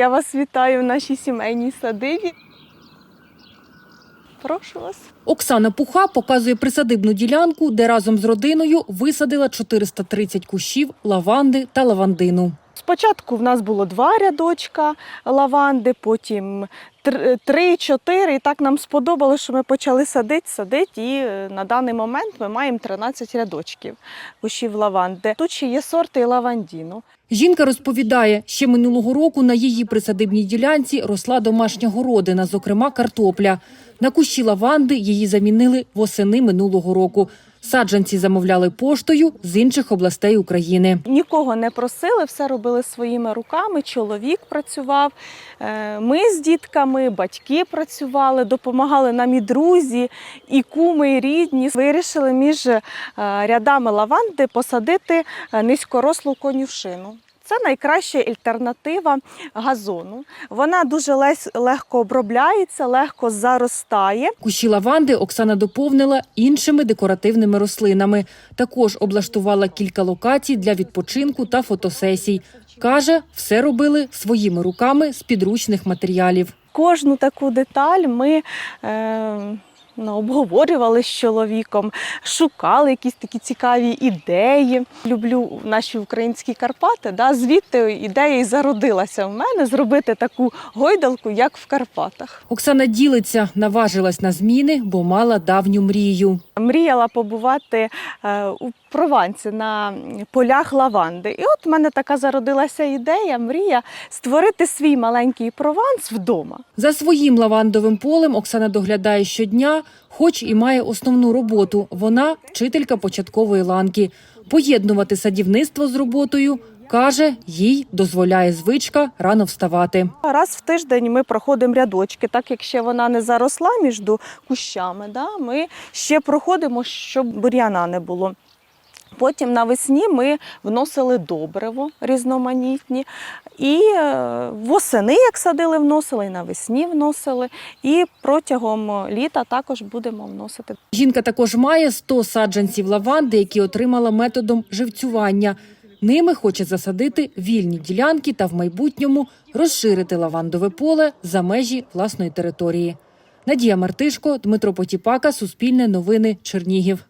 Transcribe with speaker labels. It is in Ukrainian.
Speaker 1: Я вас вітаю в нашій сімейній садибі. Прошу вас.
Speaker 2: Оксана Пуха показує присадибну ділянку, де разом з родиною висадила 430 кущів лаванди та лавандину.
Speaker 1: Спочатку в нас було два рядочка лаванди, потім три, чотири. І так нам сподобалося, що ми почали садити, садити. І е, на даний момент ми маємо 13 рядочків кущів лаванди. Тут ще є сорти лавандіну.
Speaker 2: Жінка розповідає, ще минулого року на її присадибній ділянці росла домашня городина, зокрема картопля. На кущі лаванди її замінили восени минулого року. Саджанці замовляли поштою з інших областей України.
Speaker 1: Нікого не просили, все робили своїми руками. Чоловік працював. е, Ми з дітками, батьки працювали, допомагали нам і друзі, і куми, і рідні. Вирішили між е, рядами лаванди посадити е, низькорослу конюшину. Це найкраща альтернатива газону. Вона дуже легко обробляється, легко заростає.
Speaker 2: Кущі лаванди Оксана доповнила іншими декоративними рослинами. Також облаштувала кілька локацій для відпочинку та фотосесій. Каже, все робили своїми руками з підручних матеріалів.
Speaker 1: Кожну таку деталь ми е, обговорювали з чоловіком, шукали якісь такі цікаві ідеї. Люблю наші українські Карпати. Да? Звідти ідея і зародилася в мене зробити таку гойдалку, як в Карпатах.
Speaker 2: Оксана ділиться, наважилась на зміни, бо мала давню мрію.
Speaker 1: Мріяла побувати е, у Провансі на полях лаванди. І от в мене така зародилася ідея, мрія створити свій маленький прованс вдома.
Speaker 2: За своїм лавандовим полем Оксана доглядає щодня, хоч і має основну роботу. Вона вчителька початкової ланки. Поєднувати садівництво з роботою каже, їй дозволяє звичка рано вставати.
Speaker 1: Раз в тиждень ми проходимо рядочки, так як ще вона не заросла між кущами. Да? Ми ще проходимо, щоб бур'яна не було. Потім навесні ми вносили добриво різноманітні. І е, восени, як садили, вносили, і навесні вносили. І протягом літа також будемо вносити.
Speaker 2: Жінка також має 100 саджанців лаванди, які отримала методом живцювання. Ними хоче засадити вільні ділянки та в майбутньому розширити лавандове поле за межі власної території. Надія Мартишко, Дмитро Потіпака, Суспільне новини, Чернігів.